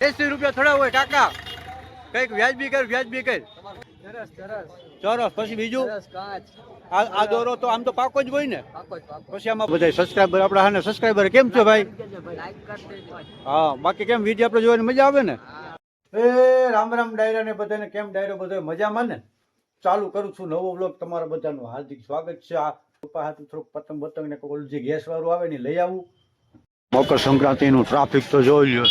એસી રૂપિયા થોડા હોય કાકા. કંઈક વ્યાજબી કર વ્યાજબી કર. સરસ સરસ. ચોરસ પછી બીજું? આ આ દોરો તો આમ તો પાકો જ હોય ને. પાકો જ પાકો. પછી આમાં બધા સબસ્ક્રાઈબર આપણા હા સબસ્ક્રાઈબર કેમ છો ભાઈ? લાઈક કરી દેજો હા બાકી કેમ વીડિયો આપણે જોવાની મજા આવે ને? એ રામ રામ ડાયરા ને બધાને કેમ ડાયરો બધો મજામાં ને ચાલુ કરું છું નવો બ્લોગ તમારા બધાનું. હાર્દિક સ્વાગત છે. આ પપ્પા હાથું થોડુંક પતંગ બતંગ ને કોઈ ઓલું જે ગેસ વાળું આવે ને લઈ આવું. મકર સંક્રાંતિ નું ટ્રાફિક તો જોઈ લ્યો.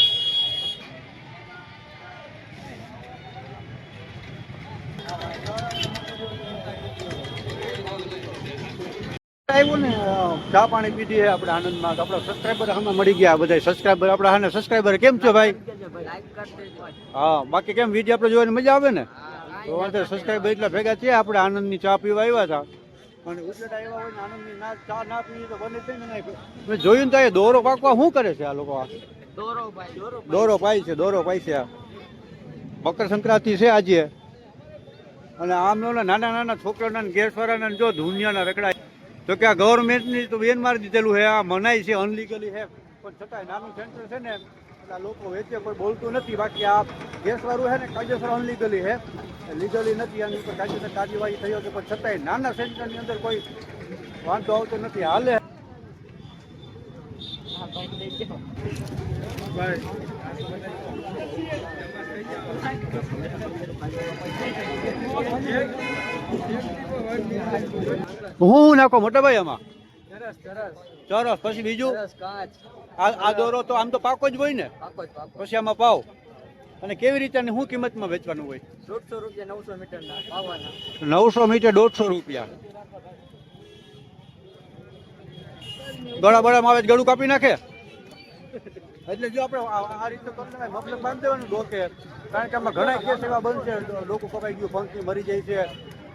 આવ્યું ને ચા પાણી પીધી આપણે આનંદમાં. આપણા સબસ્ક્રાઈબર અમે મળી ગયા બધા સબસ્ક્રાઈબર આપણા હા સબસ્ક્રાઈબર કેમ છો ભાઈ? હા બાકી કેમ વીડિયો આપણે જોવાની મજા આવે ને? તો વાંધો સબસ્ક્રાઈબર એટલા ભેગા છે આપણે આનંદની ચા પીવા આવ્યા હતા. અને ઉપલેટા આવ્યા હોય ને આનંદની ના ચા ના પીવી તો બને છે ને. મેં જોયું ને તો એ દોરો પાકવા શું કરે છે આ લોકો આ? દોરો ભાઈ દોરો દોરો પાય છે દોરો પાય છે આ. મકર સંક્રાંતિ છે આજે. અને આમ નાના નાના છોકરાના ને ગેસવાળાના જો ધુનિયાના રખડાય. તો કે આ ગવર્મેન્ટની તો બેન મારી દીધેલું છે, આ મનાઈ છે અનલીગલી છે. પણ છતાંય નાનું સેન્ટર છે ને, એટલે લોકો વેચે, કોઈ બોલતું નથી. બાકી આ ગેસવાળું છે ને, કાયદેસર અનલીગલી છે. લીગલી નથી, આની ઉપર કાયદેસર કાર્યવાહી થઈ હતી પણ છતાંય નાના સેન્ટરની અંદર કોઈ વાંધો આવતો નથી. હાલે. ભાઈ. દેજો હું નાખો મોટા ભાઈ આમાં? ચોરસ પછી બીજું? આ દોરો તો આમ તો પાકો જ હોય ને? પછી આમાં પાવ. અને કેવી રીતે શું કિંમતમાં વેચવાનું હોય? દોઢસો રૂપિયા નવસો મીટર નવસો મીટર દોઢસો રૂપિયા. ગળા બળામાં આવે ગળું કાપી નાખે? એટલે જો આપણે આ રીતે મફલક બાંધી દેવાનું ડોકે. કારણ કે આમાં ઘણા કેસ એવા બનશે લોકો કપાઈ ગયું પંખી મરી જાય છે.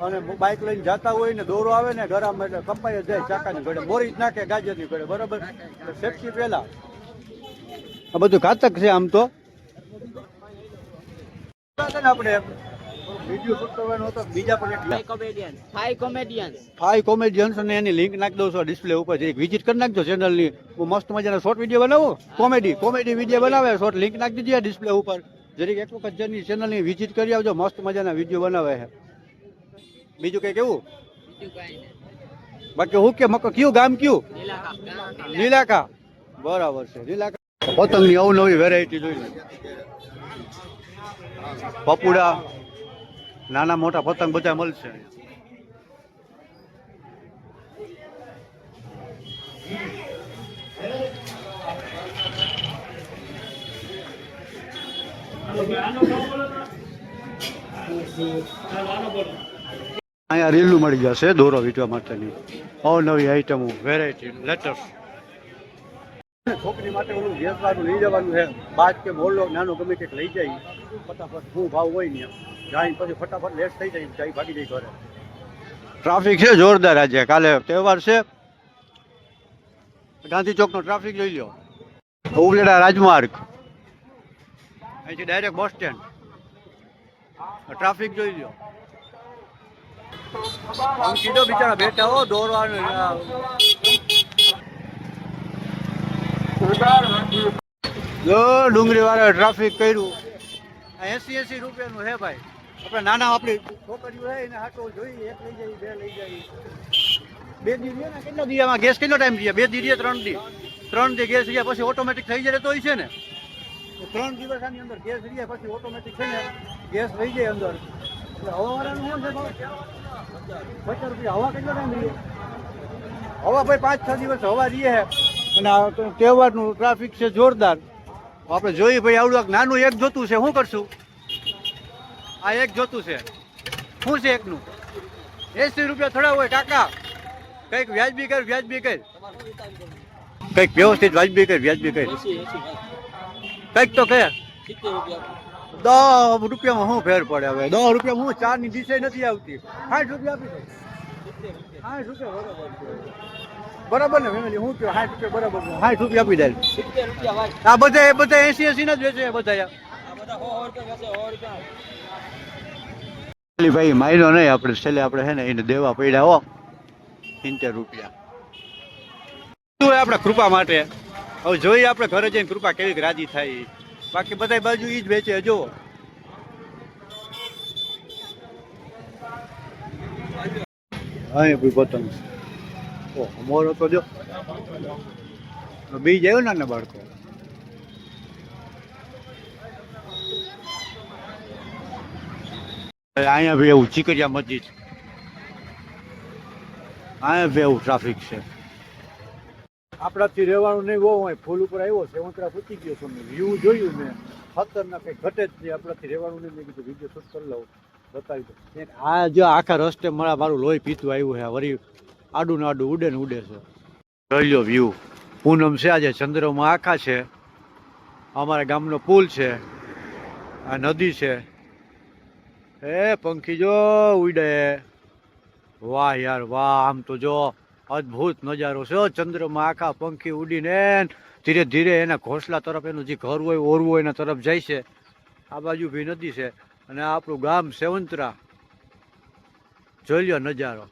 અને બાઇક લઈને જતા હોય ને દોરો આવે ને ગરામાં એટલે કપાઈ જ જાય ચાકાની ઘડે. મોરી જ નાખે ગાજરની ઘડે બરાબર? સેફટી પહેલા. આ બધું ઘાતક છે આમ તો. આપણે વીડિયો શૂટ કરવાનો હતો બીજા પણ comedian five comedian five comedians અને એની લિંક નાખી દઉં છું ડિસ્પ્લે ઉપર. એક વિઝિટ કરી નાખજો ચેનલની હું મસ્ત મજાના શોર્ટ વીડિયો બનાવું. કોમેડી કોમેડી વીડિયો બનાવે. શોર્ટ લિંક નાખી દીધી ડિસ્પ્લે ઉપર. જરીક એક વખત જેની ચેનલની વિઝિટ કરી આવજો મસ્ત મજાના વીડિયો બનાવે છે. બીજું કંઈ કેવું? બીજું કાંઈ નહીં. બાકી હું કે મકો કયું ગામ કયું? લીલાકા બરાબર છે લીલાકા પતંગની અવનવી વેરાયટી જોઈ લો. પપુડા નાના મોટા પતંગ બધા મળશે અહીંયા રીલું મળી જશે દોરો વીંટવા માટેની. અવનવી આઈટમો વેરાયટી લેટેસ્ટ છોકરી માટે ઓલું વાળું લઈ જવાનું છે. બાદ કે બોલો નાનો ગમે કંઈક લઈ જાય. ફટાફટ શું ભાવ હોય ને જાય પછી ફટાફટ લેટ થઈ જાય જાય ભાગી જાય ઘરે. ટ્રાફિક છે જોરદાર આજે. કાલે તહેવાર છે. ગાંધી ચોકનો ટ્રાફિક જોઈ લો ઉગલેડા રાજમાર્ગ. અહીંથી ડાયરેક્ટ બસ સ્ટેન્ડ ટ્રાફિક જોઈ લો કીધો બિચારા બેઠા હો, દોરવાનું જો ડુંગળી વાળા ટ્રાફિક કર્યું. એસી એસી રૂપિયાનું હે ભાઈ. આપણે નાના આપણી છોકરીઓ હે, એને હાટો જોઈ, એક લઈ જાય, બે લઈ જાય. બે દી ને, કેટલા દી આમાં ગેસ કેટલો ટાઈમ રહ્યા બે દી ત્રણ દી. ત્રણ દી ગેસ રહ્યા, પછી ઓટોમેટિક થઈ જાય તો છે ને. ત્રણ દિવસ આની અંદર ગેસ રહ્યા, પછી ઓટોમેટિક છે ને, ગેસ રહી જાય અંદર. હવા ભાઈ પાંચ છ દિવસ હવા રહીએ અને તહેવારનું ટ્રાફિક છે જોરદાર. આપણે જોઈએ ભાઈ આવડું નાનું એક જોતું છે, શું કરશું? આ એક જોતું છે. શું છે એકનું? એસી રૂપિયા થોડા હોય, કાકા. કંઈક વ્યાજબી કર વ્યાજબી કર. કંઈક વ્યવસ્થિત વ્યાજબી કર વ્યાજબી કર. કંઈક તો કહે દસ રૂપિયામાં શું ફેર પડે હવે? દસ રૂપિયા હું ચારની દિશે નથી આવતી. સાઠ રૂપિયા આપી દઉં સાઠ રૂપિયા બરાબર બરાબર ને ફેમિલી? હું કહું સાઠ રૂપિયા બરાબર સાઠ રૂપિયા આપી દે. આ બધા એ બધા એસી એસી ના જ વેચે બધા ભાઈ માયનો નહીં આપણે. છેલ્લે આપણે છે ને એને દેવા પડ્યા હો. સિત્તેર રૂપિયા. શું આપણે કૃપા માટે. હવે જોઈએ આપણે ઘરે જઈને કૃપા કેવી રાજી થાય. બાકી બધા બાજુ ઈ જ વેચે જો અહીં બી પતંગ ઓ, મોર તો જો. બીજ આવ્યો ને બાળકો? અહીંયા ભી એવું ચીકરિયા મસ્જિદ અહીંયા બી એવું ટ્રાફિક છે. આપણાથી રહેવાનું નહીં હોય, ફૂલ ઉપર આવ્યો છે હું ગયો છું. મેં વ્યૂ જોયું મેં ખતરના કંઈ ઘટે જ નહીં, આપણાથી રહેવાનું નહીં. મેં કીધું વીડિયો શૂટ કરી લઉં, બતાવી દઉં. આ જો આખા રસ્તે મારા મારું લોહી પીતું આવ્યું છે વરી આડું ને આડું ઉડે ને ઉડે છે. જોઈ લો વ્યૂ પૂનમ છે આજે, ચંદ્રમાં આખા છે. અમારા ગામનો પુલ છે. આ નદી છે. એ પંખી જો ઉડે. વાહ યાર, વાહ, આમ તો જો. અદ્ભુત નજારો છે. ચંદ્રમાં આખા પંખી ઉડીને ધીરે ધીરે એના ઘોસલા તરફ એનું જે ઘર હોય, ઓરવું હોય, એના તરફ જાય છે. આ બાજુ ભી નદી છે અને આપણું ગામ સેવંતરા. જોઈ લ્યો નજારો.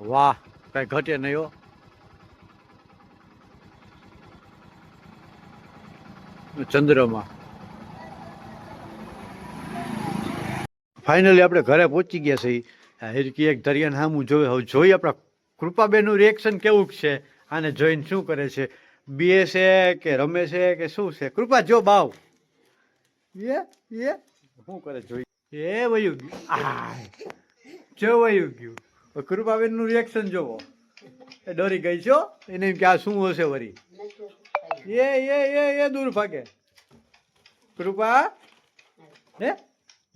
વાહ, કઈ ઘટે નહીં હો. ચંદ્રમાં. ફાઇનલી આપણે ઘરે પહોંચી ગયા છીએ. હિરકી એક દરિયાને સામું જોવે. હવે જોઈએ આપણા કૃપાબેનનું રિએક્શન કેવું છે? આને જોઈને શું કરે છે? બીએ છે કે રમે છે કે શું છે? કૃપા જો બાવ. એ એ. શું કરે જોઈ? એ વયું ગયું. જો વયું ગયું. કૃપાબેનનું રિએક્શન જોવો. એ ડરી ગઈ છો એને એમ કે આ શું હશે વરી? એ એ એ એ દૂર ભાગે. કૃપા. હે?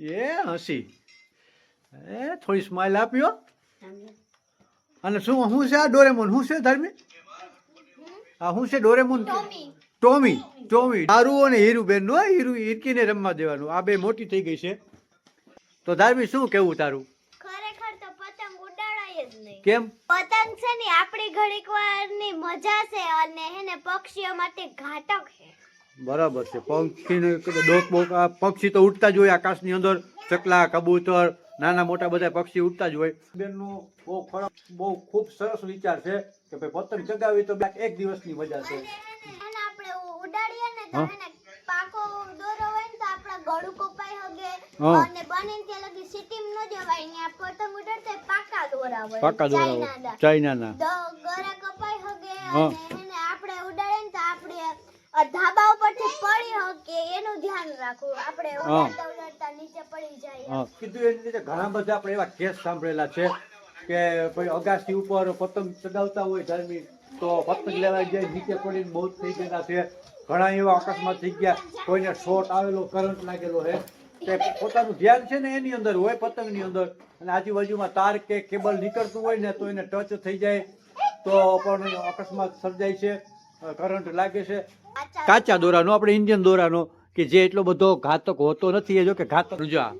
એ હસી. એ થોડી સ્માઇલ આપ્યો અને શું શું છે આ ડોરેમોન? શું છે ધર્મી? આ શું છે ડોરેમોન ટોમી. ટોમી હારું અને હીરુબેન નો હીરુ હિરકીને રમવા દેવાનું. આ બે મોટી થઈ ગઈ છે. તો ધાર્મી શું કેવું તારું? કેમ? પતંગ છે ને આપણી ઘડીક વારની મજા છે અને હેને પક્ષીઓ માટે ઘાતક છે. બરાબર છે. પંખીને ડોક બોક પક્ષી તો ઉડતા જ હોય આકાશની અંદર. ચકલા કબૂતર નાના મોટા બધા પક્ષી ઉડતા જ હોય. બેનનું બહુ ખરાબ બહુ ખૂબ સરસ વિચાર છે કે ભાઈ પતંગ ચગાવી તો એક દિવસની મજા છે. પાકો દોરો હોય ને તો આપણા ગળું કપાઈ હગે હા. અને બને ને ત્યાં લગી સિટીમ ન જવાય પતંગ પાકા દોરા હોય પાકા દોરા ચાઇનાના. ચાઇનાના. કપાઈ હગે અને આપણે ઉડાડીએ ને તો આપણે ધાબા ઉપરથી પડી હકે એનું ધ્યાન રાખવું. આપણે ઉડાડતા નીચે પડી જાય હા. કીધું એની રીતે ઘણા બધા આપણે એવા કેસ સાંભળેલા છે કે કોઈ અગાસી ઉપર પતંગ ચગાવતા હોય ધાર્મિક તો પતંગ લેવા જાય નીચે પડીને મોત થઈ ગયેલા છે. ઘણા એવા અકસ્માત થઈ ગયા કોઈને શોટ આવેલો કરંટ લાગેલો છે. કે પોતાનું ધ્યાન છે ને એની અંદર હોય પતંગની અંદર. અને આજુબાજુમાં તાર કે કેબલ નીકળતું હોય ને તો એને ટચ થઈ જાય તો પણ અકસ્માત સર્જાય છે કરંટ લાગે છે. કાચા દોરાનો આપણે ઇન્ડિયન દોરાનો. કે જે એટલો બધો ઘાતક હોતો નથી એ જો કે ઘાતક રૂજા આ.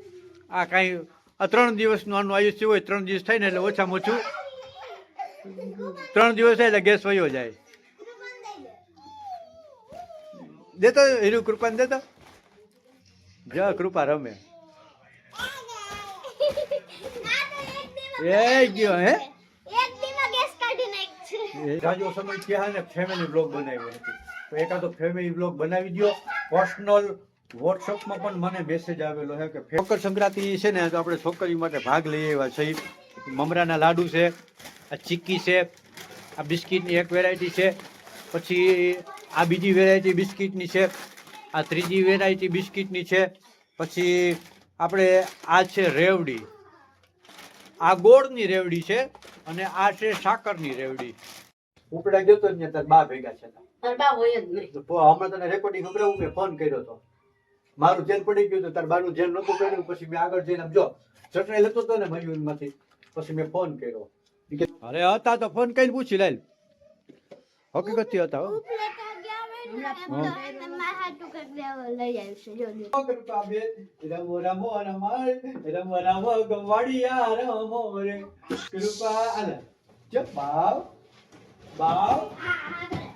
આ કાંઈ આ ત્રણ દિવસનું આનું આયુષ્ય હોય ત્રણ દિવસ થાય ને એટલે ઓછામાં ઓછું ત્રણ દિવસ થાય એટલે ગેસ વયો જાય. દેતો હીરુ કૃપાને દેતો? જ કૃપા રમે. એ ગયો હે? એક દીમાં ગેસ કાઢી નાખશે એ રાજો સમય થયા ને ફેમિલી બ્લોગ બનાવ્યો નથી તો એકાદો ફેમિલી બ્લોગ બનાવી દો પર્સનલ વોટ્સઅપમાં પણ મને મેસેજ આવેલો છે કે મકર સંક્રાંતિ છે ને, તો આપણે છોકરી માટે ભાગ લઈ આવ્યા છે મમરાના લાડુ છે, આ ચીક્કી છે, આ બિસ્કિટની એક વેરાયટી છે, પછી આ બીજી વેરાયટી બિસ્કિટની છે, આ ત્રીજી વેરાયટી બિસ્કિટની છે, પછી આપણે આ છે રેવડી. આ ગોળની રેવડી છે અને આ છે સાકરની રેવડી. ઉપડા ગયો તો તાર બા ભેગા છે ગરબા હોય જ નહીં. હમણાં તને રેકોર્ડિંગ સંભળાવું મેં ફોન કર્યો હતો મારું ધ્યાન પડી ગયું હતું તાર બાનું ધ્યાન નહોતું કર્યું પછી મેં આગળ જઈને જો ચટણી લેતો હતો ને મયુરમાંથી પછી મેં ફોન કર્યો. અરે હતા તો ફોન કરીને પૂછી લાલ હકીકતથી હતા હો. ઉપલેટા ગયા હોય ને એમ તો એને માહાટું કરી દેવા લઈ આવશે જો જો. કૃપા બેન, રમો રમો રમાય, રમો રમો ગવાડિયા રમો રે કૃપા. જો બાવ બાવ.